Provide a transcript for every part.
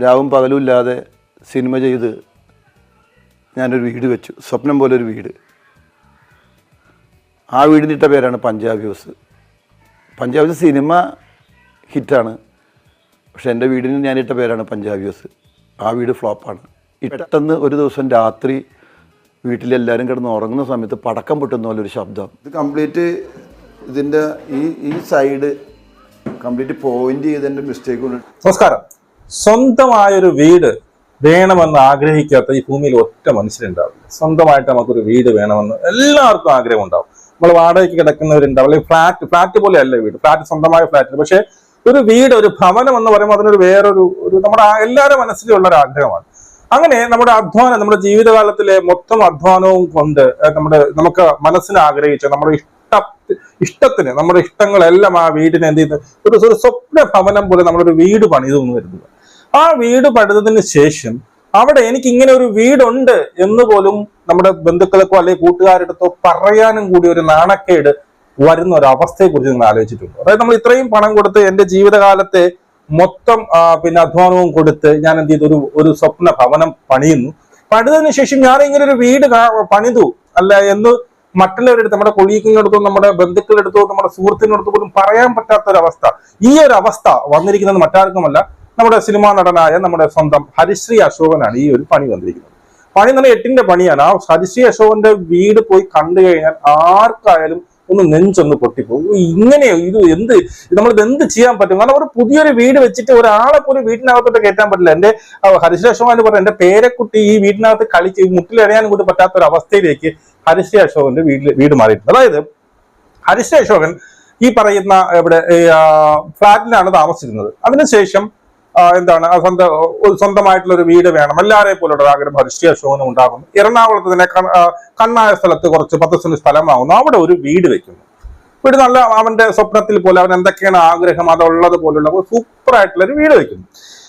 രാവും പകലും ഇല്ലാതെ സിനിമ ചെയ്ത് ഞാനൊരു വീട് വെച്ചു. സ്വപ്നം പോലെ ഒരു വീട്. ആ വീടിനിട്ട പേരാണ് Punjab house. Punjab house cinema ഹിറ്റാണ്. പക്ഷെ എന്റെ വീടിന് ഞാനിട്ട പേരാണ് പഞ്ചാബ് ഹൗസ്. ആ വീട് ഫ്ലോപ്പാണ്. പെട്ടെന്ന് ഒരു ദിവസം രാത്രി വീട്ടിലെല്ലാവരും കിടന്ന് ഉറങ്ങുന്ന സമയത്ത് പടക്കം പൊട്ടുന്ന പോലെ ഒരു ശബ്ദം. ഇത് കംപ്ലീറ്റ് ഇതിന്റെ ഈ ഈ സൈഡ് കംപ്ലീറ്റ് പോയിന്റ് ചെയ്തതിന്റെ മിസ്റ്റേക്ക് ഉണ്ട് നമസ്കാരം. സ്വന്തമായൊരു വീട് വേണമെന്ന് ആഗ്രഹിക്കാത്ത ഈ ഭൂമിയിൽ ഒറ്റ മനുഷ്യരുണ്ടാവില്ല. സ്വന്തമായിട്ട് നമുക്കൊരു വീട് വേണമെന്ന് എല്ലാവർക്കും ആഗ്രഹം ഉണ്ടാവും നമ്മൾ വാടകയ്ക്ക് കിടക്കുന്നവരുണ്ടാവും. അല്ലെങ്കിൽ ഫ്ലാറ്റ് ഫ്ലാറ്റ് പോലെയല്ല വീട്. ഫ്ലാറ്റ് സ്വന്തമായ ഫ്ലാറ്റ്. പക്ഷേ ഒരു വീട് ഒരു ഭവനം എന്ന് പറയുമ്പോൾ അതിനൊരു വേറൊരു ഒരു നമ്മുടെ എല്ലാവരുടെ മനസ്സിലുള്ള ഒരു ആഗ്രഹമാണ്. അങ്ങനെ നമ്മുടെ അധ്വാനം നമ്മുടെ ജീവിതകാലത്തിലെ മൊത്തം അധ്വാനവും കൊണ്ട് നമ്മുടെ നമുക്ക് മനസ്സിന് ആഗ്രഹിച്ച നമ്മുടെ ഇഷ്ട ഇഷ്ടത്തിന് നമ്മുടെ ഇഷ്ടങ്ങളെല്ലാം ആ വീടിനെ എന്ത് ചെയ്ത് ഒരു സ്വപ്ന ഭവനം പോലെ നമ്മളൊരു വീട് പണിതു കരുതുക ആ വീട് പഠിതത്തിന് ശേഷം അവിടെ എനിക്ക് ഇങ്ങനെ ഒരു വീടുണ്ട് എന്ന് പോലും നമ്മുടെ ബന്ധുക്കൾക്കോ അല്ലെങ്കിൽ കൂട്ടുകാരെടുത്തോ പറയാനും കൂടി ഒരു നാണക്കേട് വരുന്ന ഒരു അവസ്ഥയെ കുറിച്ച് നിങ്ങൾ ആലോചിച്ചിട്ടുണ്ട്. അതായത് നമ്മൾ ഇത്രയും പണം കൊടുത്ത് എന്റെ ജീവിതകാലത്തെ മൊത്തം പിന്നെ അധ്വാനവും കൊടുത്ത് ഞാൻ എന്ത് ചെയ്തു? ഒരു ഒരു സ്വപ്ന ഭവനം പണിയുന്നു. പണിതതിനു ശേഷം ഞാൻ ഇങ്ങനെ ഒരു വീട് പണിതു. അല്ല എന്ന് മറ്റുള്ളവരെടുത്ത് നമ്മുടെ കൊളീക്കിനടുത്തോ നമ്മുടെ ബന്ധുക്കളെടുത്തോ നമ്മുടെ സുഹൃത്തിനടുത്തോ പോലും പറയാൻ പറ്റാത്ത ഒരു അവസ്ഥ ഈ ഒരു അവസ്ഥ വന്നിരിക്കുന്നത് മറ്റാർക്കുമല്ല. നമ്മുടെ സിനിമാ നടനായ നമ്മുടെ സ്വന്തം ഹരിശ്രീ അശോകനാണ് ഈ ഒരു പണി വന്നിരിക്കുന്നത്. പണി എന്ന് പറഞ്ഞാൽ എട്ടിന്റെ പണിയാണ്. ആ ഹരിശ്രീ അശോകന്റെ വീട് പോയി കണ്ടു കഴിഞ്ഞാൽ ആർക്കായാലും ഒന്ന് നെഞ്ചൊന്ന് പൊട്ടിപ്പോകും. ഉയ്യ്, ഇങ്ങനെയോ ഇത് എന്ത് നമ്മളിത് എന്ത് ചെയ്യാൻ പറ്റും? കാരണം ഒരു പുതിയൊരു വീട് വെച്ചിട്ട് ഒരാളെ പോലും വീട്ടിനകത്തോട്ട് കയറ്റാൻ പറ്റില്ല. എന്റെ ഹരിശ്രീ അശോകൻ പറഞ്ഞ എന്റെ പേരക്കുട്ടി ഈ വീടിനകത്ത് കളിച്ച് മുട്ടിലറിയാനും കൂടി പറ്റാത്ത ഒരു അവസ്ഥയിലേക്ക് ഹരിശ്രീ അശോകന്റെ വീട്ടിൽ വീട് മാറിയിട്ടുണ്ട്. അതായത് ഹരിശ്രീ അശോകൻ ഈ പറയുന്ന ഇവിടെ ഫ്ലാറ്റിലാണ് താമസിക്കുന്നത്. അതിനുശേഷം എന്താണ് സ്വന്തം സ്വന്തമായിട്ടുള്ള ഒരു വീട് വേണം. എല്ലാവരെയും പോലെ ഒരു ആഗ്രഹം ഹരിഷ്യ അശോകനും ഉണ്ടാകുന്നു എറണാകുളത്ത് തന്നെ കണ്ണായ സ്ഥലത്ത് കുറച്ച് പത്ത് സെന്റ് സ്ഥലം വാങ്ങുന്നു അവിടെ ഒരു വീട് വെക്കുന്നു. വീട് നല്ല അവന്റെ സ്വപ്നത്തിൽ പോലെ അവൻ എന്തൊക്കെയാണ് ആഗ്രഹം അതുള്ളത് പോലുള്ള സൂപ്പർ ആയിട്ടുള്ള ഒരു വീട് വെക്കുന്നു.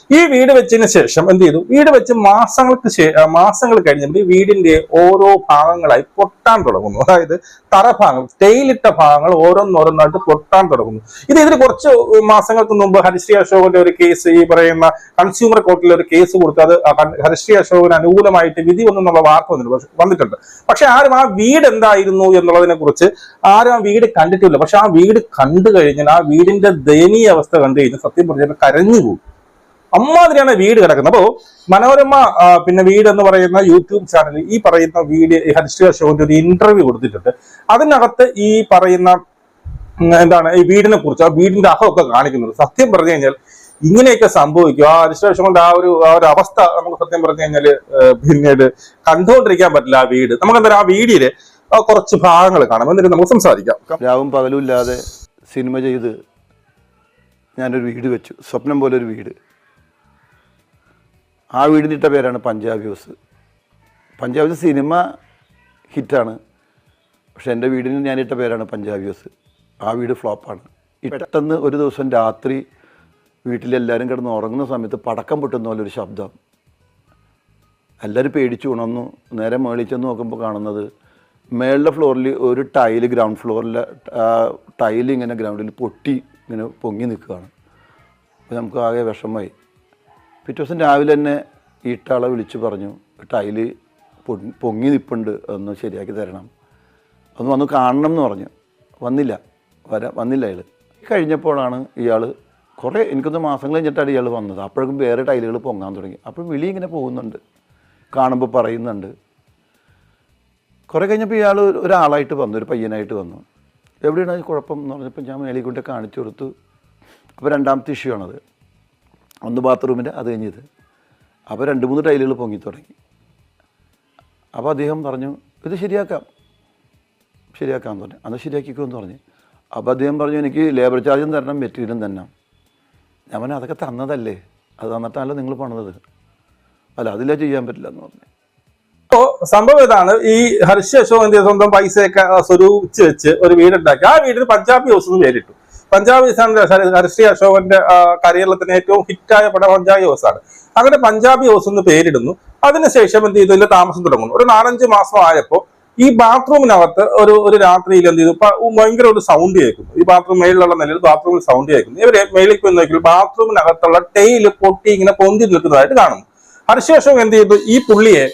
ഈ വീട് വെച്ചതിന് ശേഷം എന്ത് ചെയ്തു? വീട് വെച്ച് മാസങ്ങൾക്ക് മാസങ്ങൾ കഴിഞ്ഞിട്ട് വീടിന്റെ ഓരോ ഭാഗങ്ങളായി പൊട്ടാൻ തുടങ്ങുന്നു. അതായത് തറ ഭാഗങ്ങൾ തേയിലിട്ട ഭാഗങ്ങൾ ഓരോന്നോരോന്നായിട്ട് പൊട്ടാൻ തുടങ്ങുന്നു. ഇത് ഇതിന് കുറച്ച് മാസങ്ങൾക്ക് മുമ്പ് ഹരിശ്രീ അശോകന്റെ ഒരു കേസ് ഈ പറയുന്ന കൺസ്യൂമർ കോർട്ടിൽ ഒരു കേസ് കൊടുത്ത് അത് ഹരിശ്രീ അശോകന് അനുകൂലമായിട്ട് വിധി വന്നെന്നുള്ള വാർത്ത വന്നിട്ടുണ്ട്. വന്നിട്ടുണ്ട്. പക്ഷെ ആരും ആ വീട് എന്തായിരുന്നു എന്നുള്ളതിനെ കുറിച്ച് ആരും ആ വീട് കണ്ടിട്ടില്ല. പക്ഷെ ആ വീട് കണ്ടു കഴിഞ്ഞാൽ ആ വീടിന്റെ ദയനീയ അവസ്ഥ കണ്ടു കഴിഞ്ഞാൽ സത്യം പറഞ്ഞാൽ കരഞ്ഞു പോകും അമ്മാതിരിയാണ് വീട് കിടക്കുന്നത്. അപ്പോ മനോരമ പിന്നെ വീട് എന്ന് പറയുന്ന യൂട്യൂബ് ചാനൽ ഈ പറയുന്ന വീട് ഹരിശ്രീ അശോകന്റെ ഒരു ഇന്റർവ്യൂ കൊടുത്തിട്ടുണ്ട്. അതിനകത്ത് ഈ പറയുന്ന എന്താണ് ഈ വീടിനെ കുറിച്ച് ആ വീടിന്റെ അഹമൊക്കെ കാണിക്കുന്നുണ്ട് സത്യം പറഞ്ഞു കഴിഞ്ഞാൽ ഇങ്ങനെയൊക്കെ സംഭവിക്കും. ആ അശോകന്റെ ആ ഒരു ആ ഒരു അവസ്ഥ നമുക്ക് സത്യം പറഞ്ഞു കഴിഞ്ഞാൽ പിന്നീട് കണ്ടുകൊണ്ടിരിക്കാൻ പറ്റില്ല ആ വീട്. നമുക്ക് എന്തായാലും ആ വീഡിയോയിൽ കുറച്ച് ഭാഗങ്ങൾ കാണാം. എന്നിട്ട് നമുക്ക് സംസാരിക്കാം. രാവും പകലും ഇല്ലാതെ സിനിമ ചെയ്ത് ഞാനൊരു വീട് വെച്ചു. സ്വപ്നം പോലെ ഒരു വീട്. ആ വീടിനിട്ട പേരാണ് Punjab house Punjab house cinema ഹിറ്റാണ്. പക്ഷെ എന്റെ വീടിന് ഞാനിട്ട പേരാണ് പഞ്ചാബ് ഹൗസ് ആ വീട് ഫ്ലോപ്പാണ്. പെട്ടെന്ന് ഒരു ദിവസം രാത്രി വീട്ടിലെല്ലാവരും കിടന്ന് ഉറങ്ങുന്ന സമയത്ത് പടക്കം പൊട്ടുന്ന പോലൊരു ശബ്ദം. എല്ലാവരും പേടിച്ചു ഉണർന്നു. നേരെ മേളിൽ ചെന്ന് നോക്കുമ്പോൾ കാണുന്നത് മേളിലെ ഫ്ലോറിൽ ഒരു ടൈൽ ഗ്രൗണ്ട് ഫ്ലോറിലെ ടൈൽ ഇങ്ങനെ ഗ്രൗണ്ടിൽ പൊട്ടി ഇങ്ങനെ പൊങ്ങി നിൽക്കുകയാണ്. അപ്പോൾ നമുക്ക് ആകെ വിഷമമായി. പിറ്റേ ദിവസം രാവിലെ തന്നെ ഈട്ടാളെ വിളിച്ച് പറഞ്ഞു ടൈൽ പൊങ്ങി നിൽപ്പുണ്ട് ഒന്ന് ശരിയാക്കി തരണം. ഒന്ന് വന്ന് കാണണം എന്ന് പറഞ്ഞു. വന്നില്ല. വരാ വന്നില്ല അയാൾ കഴിഞ്ഞപ്പോഴാണ് ഇയാൾ കുറേ എനിക്കൊന്ന് മാസങ്ങൾ കഴിഞ്ഞിട്ടാണ് ഇയാൾ വന്നത്. അപ്പോഴേക്കും വേറെ ടൈലുകൾ പൊങ്ങാൻ തുടങ്ങി. അപ്പോൾ വിളി ഇങ്ങനെ പോകുന്നുണ്ട്. കാണുമ്പോൾ പറയുന്നുണ്ട്. കുറേ കഴിഞ്ഞപ്പോൾ ഇയാൾ ഒരാളായിട്ട് വന്നു ഒരു പയ്യനായിട്ട് വന്നു. എവിടെയാണ് കുഴപ്പം എന്ന് പറഞ്ഞപ്പോൾ ഞാൻ മേളിൽ കൊണ്ട് കാണിച്ചു കൊടുത്തു. അപ്പോൾ രണ്ടാമത്തെ ഇഷ്യൂ ആണത്. ഒന്ന് ബാത്റൂമിന്റെ അത് കഴിഞ്ഞത്. അപ്പോൾ രണ്ട് മൂന്ന് ടൈലുകൾ പൊങ്ങി തുടങ്ങി. അപ്പോൾ അദ്ദേഹം പറഞ്ഞു ഇത് ശരിയാക്കാം. ശരിയാക്കാമെന്ന് പറഞ്ഞു. അന്ന് ശരിയാക്കിക്കോ എന്ന് പറഞ്ഞു. അപ്പോൾ അദ്ദേഹം പറഞ്ഞു എനിക്ക് ലേബർ ചാർജും തരണം മെറ്റീരിയലും തരണം. ഞാൻ പറഞ്ഞു അതൊക്കെ തന്നതല്ലേ? അത് തന്നിട്ടാണല്ലോ നിങ്ങൾ പണിതത്. അല്ല അതില്ല ചെയ്യാൻ പറ്റില്ല എന്ന് പറഞ്ഞു. അപ്പോൾ സംഭവം ഇതാണ് ഈ ഹർഷ അശോകന്റെ സ്വന്തം പൈസയൊക്കെ സ്വരൂപിച്ച് വെച്ച് ഒരു വീടുണ്ടാക്കി. ആ വീടിന് പഞ്ചാബി ഹൗസ് എന്ന് പേരിട്ടു. പഞ്ചാബി ഹൗസാണ് ഹർഷി അശോകന്റെ കരിയറിൽ തന്നെ ഏറ്റവും ഹിറ്റായ പടം പഞ്ചാബി ഹൗസാണ്. അങ്ങനെ പഞ്ചാബി ഹൗസ് എന്ന് പേരിടുന്നു. അതിനുശേഷം എന്ത് ചെയ്തു? ഇതിന്റെ താമസം തുടങ്ങുന്നു. ഒരു നാലഞ്ച് മാസം ആയപ്പോൾ ഈ ബാത്റൂമിനകത്ത് ഒരു ഒരു രാത്രിയിൽ എന്ത് ചെയ്തു? ഭയങ്കര ഒരു സൗണ്ട് കേൾക്കുന്നു. ഈ ബാത്റൂം മേളിലുള്ള നിലയിൽ ബാത്റൂമിൽ സൗണ്ട് കേൾക്കുന്നു. ഇവർ മേളിൽ പോയി നോക്കി ബാത്റൂമിനകത്തുള്ള ടൈൽ പൊട്ടി ഇങ്ങനെ പൊന്തി നിൽക്കുന്നതായിട്ട് കാണുന്നു. അതിനുശേഷം എന്ത് ചെയ്തു? ഈ പുള്ളിയെ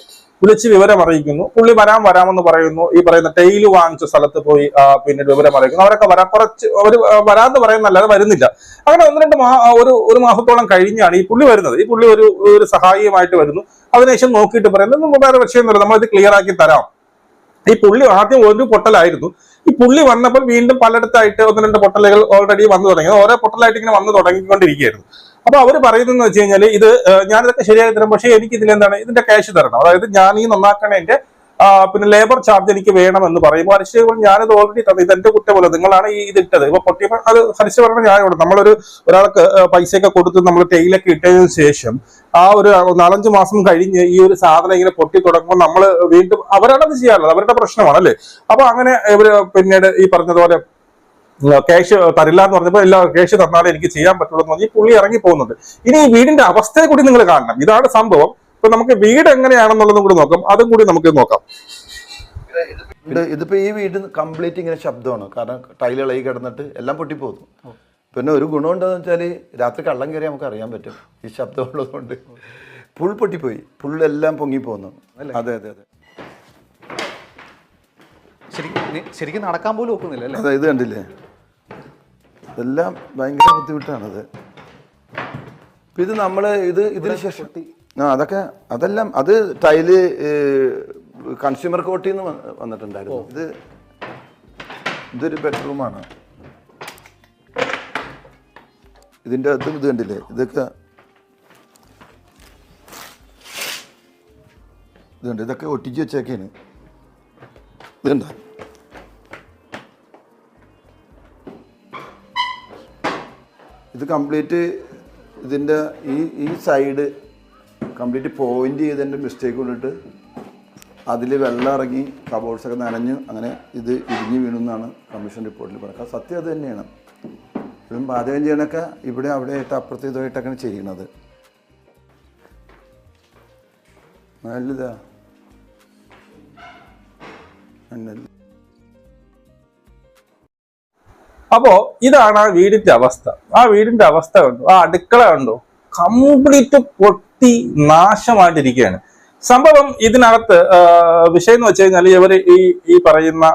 വിളിച്ച് വിവരം അറിയിക്കുന്നു. പുള്ളി വരാൻ വരാമെന്ന് പറയുന്നു. ഈ പറയുന്ന ടെയിൽ വാങ്ങിച്ച സ്ഥലത്ത് പോയി പിന്നെ പിന്നീട് വിവരം അറിയിക്കുന്നു. അവരൊക്കെ വരാൻ കുറച്ച് അവർ വരാമെന്ന് പറയുന്നല്ലാതെ വരുന്നില്ല. അങ്ങനെ ഒന്ന് രണ്ട് മാ ഒരു ഒരു മാസത്തോളം കഴിഞ്ഞാണ് ഈ പുള്ളി വരുന്നത്. ഈ പുള്ളി ഒരു ഒരു സഹായിയുമായിട്ട് വരുന്നു. അതിനുശേഷം നോക്കിയിട്ട് പറയുന്നത് "നമുക്ക് വേറെ വിഷയമൊന്നുമില്ല നമ്മൾ ഇത് ക്ലിയർ ആക്കി തരാം. ഈ പുള്ളി ആദ്യം ഒരു പൊട്ടലായിരുന്നു. ഈ പുള്ളി വന്നപ്പോൾ വീണ്ടും പലയിടത്തായിട്ട് ഒന്ന് രണ്ട് പൊട്ടലുകൾ ഓൾറെഡി വന്നു തുടങ്ങി. ഓരോ പൊട്ടലായിട്ട് ഇങ്ങനെ വന്നു തുടങ്ങിക്കൊണ്ടിരിക്കുകയായിരുന്നു. അപ്പൊ അവർ പറയുന്നത് വെച്ച് കഴിഞ്ഞാൽ ഇത് ഞാനിതൊക്കെ ശരിയായി തരാം പക്ഷേ എനിക്ക് ഇതിൽ എന്താണ് ഇതിന്റെ ക്യാഷ് തരണം. അതായത് ഞാൻ ഈ നന്നാക്കണേന്റെ പിന്നെ ലേബർ ചാർജ് എനിക്ക് വേണം എന്ന് പറയുമ്പോൾ ഹരിശ് ഞാനത് ഓൾറെഡി തന്നു. ഇതെന്റെ കുറ്റമല്ല. നിങ്ങളാണ് ഈ ഇത് ഇട്ടത്. ഇപ്പൊ പൊട്ടിയപ്പോൾ അത് ഹരിശ് പറഞ്ഞ ന്യായമാണ് നമ്മളൊരു ഒരാൾക്ക് പൈസയൊക്കെ കൊടുത്ത് നമ്മൾ ടെയിലൊക്കെ ഇട്ടതിന് ശേഷം ആ ഒരു നാലഞ്ച് മാസം കഴിഞ്ഞ് ഈ ഒരു സാധനം ഇങ്ങനെ പൊട്ടി തുടങ്ങുമ്പോൾ നമ്മൾ വീണ്ടും അവരാണത് ചെയ്യാറുള്ളത്. അവരുടെ പ്രശ്നമാണ് അല്ലേ അപ്പൊ അങ്ങനെ ഇവർ പിന്നീട് ഈ പറഞ്ഞതുപോലെ ക്യാഷ് തരില്ല എന്ന് പറഞ്ഞപ്പോൾ എല്ലാ ക്യാഷ് തന്നാലേ എനിക്ക് ചെയ്യാൻ പറ്റുള്ളൂ എന്ന് പറഞ്ഞ് പുള്ളി ഇറങ്ങി പോകുന്നത്. ഇനി ഈ വീടിന്റെ അവസ്ഥയെ കൂടി നിങ്ങൾ കാണണം. ഇതാണ് സംഭവം. ഇപ്പൊ നമുക്ക് വീട് എങ്ങനെയാണെന്നുള്ളതും കൂടി നോക്കാം. അതും കൂടി നമുക്ക് നോക്കാം. ഇതിപ്പോ ഈ വീട് കംപ്ലീറ്റ് ഇങ്ങനെ ശബ്ദമാണ്. കാരണം ടൈൽ ഇളകി കിടന്നിട്ട് എല്ലാം പൊട്ടിപ്പോകുന്നു. പിന്നെ ഒരു ഗുണം എന്ന് വെച്ചാൽ രാത്രി കള്ളം കയറി നമുക്ക് അറിയാൻ പറ്റും. ഈ ശബ്ദം ഉള്ളതുകൊണ്ട്. പുൾ പൊട്ടിപ്പോയി. പുള്ളെല്ലാം പൊങ്ങിപ്പോകുന്നു അതെ അതെ അതെ. ശരിക്കും ശരിക്കും നടക്കാൻ പോലും ഒക്കുന്നില്ല അല്ലേ? അതെ ഇത് കണ്ടില്ലേ? ഇതെല്ലാം ഭയങ്കര ബുദ്ധിമുട്ടാണത്. ഇത് നമ്മൾ ഇത് ഇതിന് ശേഷം ആ അതൊക്കെ അതെല്ലാം അത് ടൈൽ കൺസ്യൂമർ കോട്ടിൽ നിന്ന് വന്നിട്ടുണ്ടായിരുന്നു. ഇത് ഇതൊരു ബെഡ്റൂമാണ്. ഇതിന്റെ അകത്തും ഇത് കണ്ടില്ലേ? ഇതൊക്കെ ഇതുണ്ട്. ഇതൊക്കെ ഒട്ടിച്ച് വെച്ചേക്കാണ്. ഇതുണ്ടോ? ഇത് കംപ്ലീറ്റ് ഇതിന്റെ ഈ ഈ സൈഡ് കംപ്ലീറ്റ് പോയിന്റ് ചെയ്തതിന്റെ മിസ്റ്റേക്ക് കൊണ്ടിട്ട് അതിൽ വെള്ളം ഇറങ്ങി കബോർഡ്സൊക്കെ നനഞ്ഞ് അങ്ങനെ ഇത് ഇടിഞ്ഞ് വീണു എന്നാണ് കമ്മീഷൻ റിപ്പോർട്ടിൽ പറയുന്നത് സത്യം അത് തന്നെയാണ്. ഇതും പാചകം ചെയ്യണൊക്കെ ഇവിടെ അവിടെ ആയിട്ട് അപ്പുറത്തെ ഇതായിട്ടൊക്കെയാണ് ചെയ്യണത്. നല്ലതാ നല്ല അപ്പോ ഇതാണ് ആ വീടിന്റെ അവസ്ഥ. ആ വീടിന്റെ അവസ്ഥ കണ്ടു. ആ അടുക്കള കണ്ടു. കംപ്ലീറ്റ് പൊട്ടി നാശമായിട്ടിരിക്കുകയാണ്. സംഭവം ഇതിനകത്ത് വിഷയം എന്ന് വെച്ച് കഴിഞ്ഞാൽ ഇവർ ഈ ഈ പറയുന്ന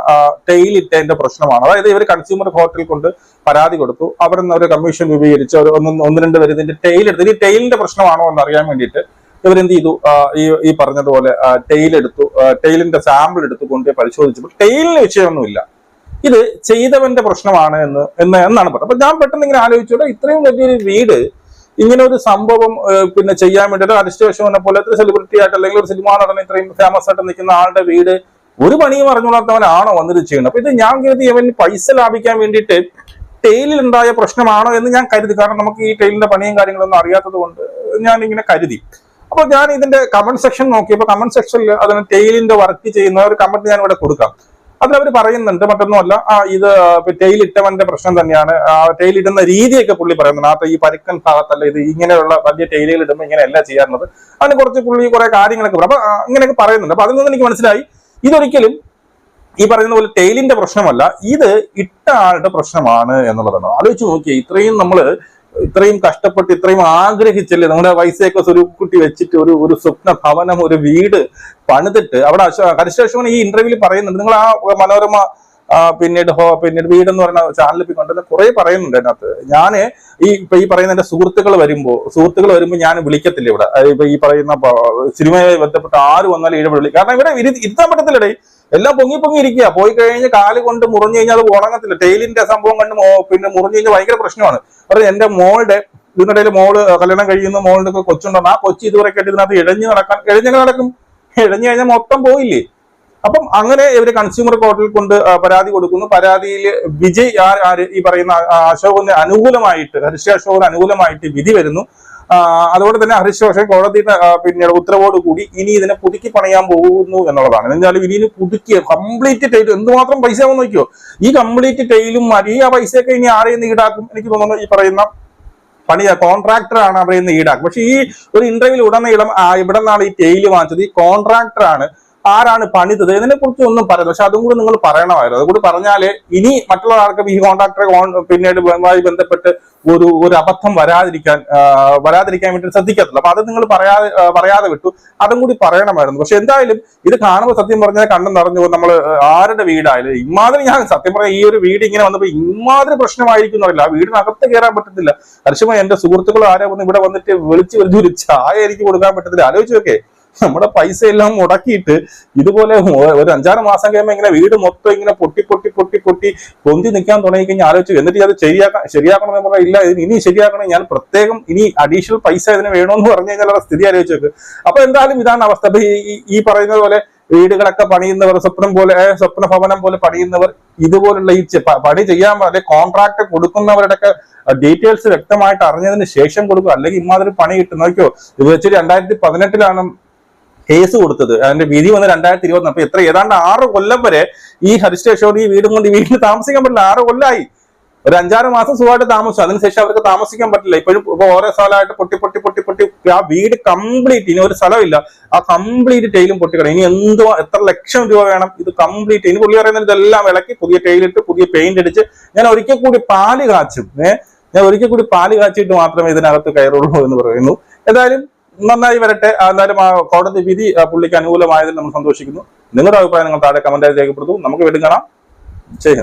ടെയിൽ ഇട്ടതിന്റെ പ്രശ്നമാണ്. അതായത് ഇവർ കൺസ്യൂമർ കോർട്ടിൽ കൊണ്ട് പരാതി കൊടുത്തു. അവിടെ നിന്ന് ഒരു കമ്മീഷൻ രൂപീകരിച്ച് ഒരു ഒന്ന് ഒന്ന് രണ്ട് പേര് ഇതിന്റെ ടെയിൽ എടുത്തു. ഈ ടെയിലിന്റെ പ്രശ്നമാണോ എന്ന് അറിയാൻ വേണ്ടിയിട്ട് ഇവരെന്ത് ചെയ്തു? ഈ ഈ പറഞ്ഞതുപോലെ ടെയിൽ എടുത്തു. ടെയിലിന്റെ സാമ്പിൾ എടുത്തു കൊണ്ട് പരിശോധിച്ചപ്പോൾ ടെയിലിന് വിഷയമൊന്നുമില്ല. ഇത് ചെയ്തവന്റെ പ്രശ്നമാണ് എന്ന് എന്ന് എന്നാണ് പറഞ്ഞത് അപ്പൊ ഞാൻ പെട്ടെന്ന് ഇങ്ങനെ ആലോചിച്ചോടെ ഇത്രയും വലിയൊരു വീട് ഇങ്ങനെ ഒരു സംഭവം പിന്നെ ചെയ്യാൻ വേണ്ടി ഒരു അരിഷ്ടവശോനെ പോലെ ഒരു സെലിബ്രിറ്റി ആയിട്ട് അല്ലെങ്കിൽ ഒരു സിനിമ നടൻ ഇത്രയും ഫേമസ് ആയിട്ട് നിൽക്കുന്ന ആളുടെ വീട് ഒരു പണിയും അറിഞ്ഞുകൂടാത്തവനാണോ വന്നിട്ട് ചെയ്യുന്നത്? അപ്പൊ ഇത് ഞാൻ കരുതി അവൻ പൈസ ലാഭിക്കാൻ വേണ്ടിയിട്ട് ടെയിലിൽ ഉണ്ടായ പ്രശ്നമാണോ എന്ന് ഞാൻ കരുതി. കാരണം നമുക്ക് ഈ ടെയിലിന്റെ പണിയും കാര്യങ്ങളൊന്നും അറിയാത്തത് കൊണ്ട് ഞാൻ ഇങ്ങനെ കരുതി. അപ്പൊ ഞാൻ ഇതിന്റെ കമന്റ് സെക്ഷൻ നോക്കിയപ്പോൾ കമന്റ് സെക്ഷനിൽ അതിന് ടെയിലിന്റെ വർക്ക് ചെയ്യുന്ന ഒരു കമന്റ് ഞാൻ ഇവിടെ കൊടുക്കാം. അതിലവർ പറയുന്നുണ്ട് മറ്റൊന്നുമല്ല. ആ ഇത് ടെയിൽ ഇട്ടവന്റെ പ്രശ്നം തന്നെയാണ്. ടെയിൽ ഇടുന്ന രീതിയൊക്കെ പുള്ളി പറയുന്നുണ്ട്. ആ ഈ പരുക്കൻ ഭാഗത്തല്ല ഇത് ഇങ്ങനെയുള്ള വലിയ ടെയിലുകൾ ഇടുമ്പോൾ ഇങ്ങനെയല്ല ചെയ്യാറുള്ളത്. അതിന് കുറച്ച് പുള്ളി കുറെ കാര്യങ്ങളൊക്കെ അപ്പൊ ആ, ഇങ്ങനെയൊക്കെ പറയുന്നുണ്ട്. അപ്പൊ അതിൽ നിന്ന് എനിക്ക് മനസ്സിലായി ഇതൊരിക്കലും ഈ പറയുന്ന പോലെ ടെയിലിന്റെ പ്രശ്നമല്ല ഇത് ഇട്ട ആളുടെ പ്രശ്നമാണ് എന്നുള്ളതാണ്. ആലോചിച്ച് നോക്കിയാൽ ഇത്രയും നമ്മൾ ഇത്രയും കഷ്ടപ്പെട്ട് ഇത്രയും ആഗ്രഹിച്ചല്ലേ? നമ്മുടെ ഒരു സ്വരൂപക്കുട്ടി വെച്ചിട്ട് ഒരു ഒരു സ്വപ്ന ഭവനം ഒരു വീട് പണിതിട്ട് അവിടെ ഹരിശേഷവൻ ഈ ഇന്റർവ്യൂവിൽ പറയുന്നുണ്ട്. നിങ്ങൾ ആ മനോരമ പിന്നീട് ഹോ പിന്നീട് വീട് എന്ന് പറയുന്ന ചാനലിൽ പോയി കണ്ടത് കുറേ പറയുന്നുണ്ട് അതിനകത്ത്. ഞാൻ ഈ ഇപ്പൊ ഈ പറയുന്ന എന്റെ സുഹൃത്തുക്കൾ വരുമ്പോ സുഹൃത്തുക്കൾ വരുമ്പോ ഞാൻ വിളിക്കത്തില്ല ഇവിടെ. ഇപ്പം ഇപ്പൊ ഈ പറയുന്ന സിനിമയുമായി ബന്ധപ്പെട്ട് ആര് വന്നാലും ഇവിടെ വിളി കാരണം ഇവിടെ ഇരു- ഇരുത്താൻ പറ്റത്തില്ലടേ. എല്ലാം പൊങ്ങി പൊങ്ങി ഇരിക്കുക പോയി കഴിഞ്ഞ് കാൽ കൊണ്ട് മുറിഞ്ഞു കഴിഞ്ഞാൽ അത് ഉണങ്ങത്തില്ല. ടെയിലിന്റെ സംഭവം കണ്ട് പിന്നെ മുറിഞ്ഞു കഴിഞ്ഞാൽ ഭയങ്കര പ്രശ്നമാണ്. പറഞ്ഞു എന്റെ മോളുടെ ഇതിനിടയിൽ മോൾ കല്യാണം കഴിയുന്ന മോളുടെ കൊച്ചുണ്ടെന്ന് ആ കൊച്ചു ഇതുവരെ കേട്ട് ഇഴഞ്ഞു നടക്കാൻ ഇഴഞ്ഞു നടക്കും. ഇഴഞ്ഞു കഴിഞ്ഞാൽ മൊത്തം പോയില്ലേ? അപ്പം അങ്ങനെ ഇവർ കൺസ്യൂമർ കോർട്ടിൽ കൊണ്ട് പരാതി കൊടുക്കുന്നു. പരാതിയിൽ വിജയ് ആർ ആര്? ഈ പറയുന്ന അശോകന് അനുകൂലമായിട്ട് ഹരിശ്രീ അശോകന് അനുകൂലമായിട്ട് വിധി വരുന്നു. അതുകൊണ്ട് തന്നെ ഹരിശ്രീ അശോകൻ കോടതിയുടെ പിന്നീട് ഉത്തരവോട് കൂടി ഇനി ഇതിനെ പുതുക്കി പണിയാൻ പോകുന്നു എന്നുള്ളതാണ്. എന്തായാലും ഇനി പുതുക്കിയ കംപ്ലീറ്റ് ടൈൽ എന്തുമാത്രം പൈസ ആവും നോക്കിയോ? ഈ കംപ്ലീറ്റ് ടൈലും ഈ ആ പൈസയൊക്കെ ഇനി ആരെയും ഈടാക്കും? എനിക്ക് തോന്നുന്നു ഈ പറയുന്ന പണി കോൺട്രാക്ടറാണ് അവിടെ നിന്ന് ഈടാക്കും. പക്ഷെ ഈ ഒരു ഇന്റർവ്യൂവിൽ ഉടനീളം ഇവിടെ നിന്നാണ് ഈ ടെയിൽ വാങ്ങിച്ചത്. ഈ കോൺട്രാക്ടർ ആണ് ആരാണ് പണിതത്? ഇതിനെ കുറിച്ച് ഒന്നും പറയുന്നത് പക്ഷെ അതും കൂടി നിങ്ങൾ പറയണമായിരുന്നു. അതുകൂടി പറഞ്ഞാൽ ഇനി മറ്റുള്ള ആൾക്ക് ഈ കോൺട്രാക്ടറെ പിന്നീട് ബന്ധപ്പെട്ട് ഒരു ഒരു അബദ്ധം വരാതിരിക്കാൻ വരാതിരിക്കാൻ വേണ്ടി ശ്രദ്ധിക്കത്തില്ല അപ്പൊ അത് നിങ്ങൾ പറയാതെ പറയാതെ വിട്ടു. അതും കൂടി പറയണമായിരുന്നു. പക്ഷെ എന്തായാലും ഇത് കാണുമ്പോൾ സത്യം പറഞ്ഞാൽ കണ്ണു നിറഞ്ഞു നമ്മൾ ആരുടെ വീടായാലും ഇമാതിരി ഞാൻ സത്യം പറഞ്ഞാൽ ഈ ഒരു വീട് ഇങ്ങനെ വന്നപ്പോൾ ഇമാതിരി പ്രശ്നമായിരിക്കും എന്നറിയില്ല ആ വീടിനകത്ത് കയറാൻ പറ്റത്തില്ല. ഹർഷമ എന്റെ സുഹൃത്തുക്കൾ ആരോ വന്ന് ഇവിടെ വന്നിട്ട് വിളിച്ച് വിളിച്ച് ചായ എനിക്ക് കൊടുക്കാൻ പറ്റത്തില്ല. ആലോചിച്ച് നോക്കേ നമ്മുടെ പൈസ എല്ലാം മുടക്കിയിട്ട് ഇതുപോലെ ഒരു അഞ്ചാറ് മാസം കഴിയുമ്പോൾ ഇങ്ങനെ വീട് മൊത്തം ഇങ്ങനെ പൊട്ടി പൊട്ടി പൊട്ടി പൊട്ടി പൊന്തി നിൽക്കാൻ തുടങ്ങി കഴിഞ്ഞാൽ ആലോചിച്ചു എന്നിട്ട് അത് ശരിയാക്കാൻ ശരിയാക്കണം എന്ന് പറഞ്ഞാൽ ഇല്ല ഇനി ശരിയാക്കണം ഞാൻ പ്രത്യേകം ഇനി അഡീഷണൽ പൈസ ഇതിന് വേണമെന്ന് പറഞ്ഞു കഴിഞ്ഞാൽ സ്ഥിതി ആലോചിച്ചേക്ക് അപ്പൊ എന്തായാലും ഇതാണ് അവസ്ഥ. അപ്പൊ ഈ- പറയുന്നത് പോലെ വീടുകളൊക്കെ പണിയുന്നവർ സ്വപ്നം പോലെ സ്വപ്ന ഭവനം പോലെ പണിയുന്നവർ ഇതുപോലുള്ള ഈ പണി ചെയ്യാൻ അല്ലെ കോൺട്രാക്ട് കൊടുക്കുന്നവരുടെ ഒക്കെ ഡീറ്റെയിൽസ് വ്യക്തമായിട്ട് അറിഞ്ഞതിന് ശേഷം കൊടുക്കുക. അല്ലെങ്കിൽ ഇമാതിരി പണി കിട്ടും. നോക്കിയോ ഇത് വെച്ച് രണ്ടായിരത്തി പതിനെട്ടിലാണ് കേസ് കൊടുത്തത്. അതിന്റെ വിധി വന്ന് രണ്ടായിരത്തി ഇരുപത്തി അപ്പൊ എത്ര ഏതാണ്ട് ആറ് കൊല്ലം വരെ ഈ അശോക് ഈ വീടും കൊണ്ട് ഈ വീട്ടിൽ താമസിക്കാൻ പറ്റില്ല. ആറ് കൊല്ലമായി ഒരു അഞ്ചാറ് മാസം സുഖമായിട്ട് താമസിച്ചു. അതിനുശേഷം അവർക്ക് താമസിക്കാൻ പറ്റില്ല. ഇപ്പോഴും ഇപ്പൊ ഓരോ സ്ഥലമായിട്ട് പൊട്ടി പൊട്ടി പൊട്ടി പൊട്ടി ആ വീട് കംപ്ലീറ്റ് ഇനി ഒരു സ്ഥലമില്ല. ആ കംപ്ലീറ്റ് ടൈലും പൊട്ടിക്കണം ഇനി എന്തോ എത്ര ലക്ഷം രൂപ വേണം? ഇത് കംപ്ലീറ്റ് ഇനി പുള്ളി പറയുന്നത് ഇതെല്ലാം ഇളക്കി പുതിയ ടൈലിട്ട് പുതിയ പെയിന്റ് അടിച്ച് ഞാൻ ഒരിക്കൽ കൂടി പാൽ കാച്ചും. ഏഹ് ഞാൻ ഒരിക്കൽ കൂടി പാൽ കാച്ചിട്ട് മാത്രമേ ഇതിനകത്ത് കയറുള്ളൂ എന്ന് പറയുന്നു. ഏതായാലും നന്നായി വരട്ടെ. എന്തായാലും ആ കോടതി വിധി പുള്ളിക്ക് അനുകൂലമായതിൽ നമ്മൾ സന്തോഷിക്കുന്നു. നിങ്ങളുടെ അഭിപ്രായം നിങ്ങൾ താഴെ കമന്റായി രേഖപ്പെടുത്തു. നമുക്ക് വീണ്ടും കാണാം. ജയ്